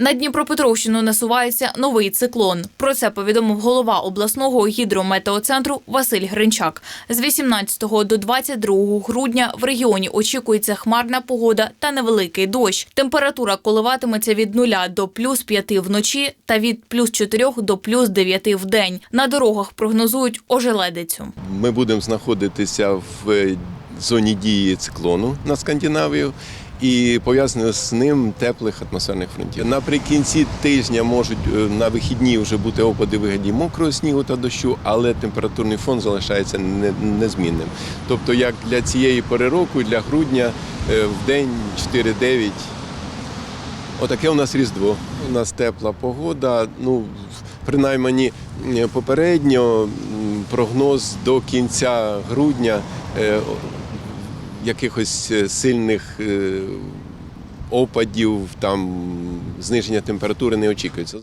На Дніпропетровщину насувається новий циклон. Про це повідомив голова обласного гідрометеоцентру Василь Гринчак. З 18 до 22 грудня в регіоні очікується хмарна погода та невеликий дощ. Температура коливатиметься від 0 до плюс 5 вночі та від плюс 4 до плюс 9 в день. На дорогах прогнозують ожеледицю. Ми будемо знаходитися в зоні дії циклону на Скандинавію. І пов'язано з ним теплих атмосферних фронтів. Наприкінці тижня можуть е, на вихідні вже бути опади вигляді мокрого снігу та дощу, але температурний фон залишається незмінним. Тобто, як для цієї пори року, для грудня е, в день 4-9 Отаке у нас Різдво. У нас тепла погода. Ну, принаймні попередньо прогноз до кінця грудня е, якихось е, сильних е, опадів, там зниження температури не очікується.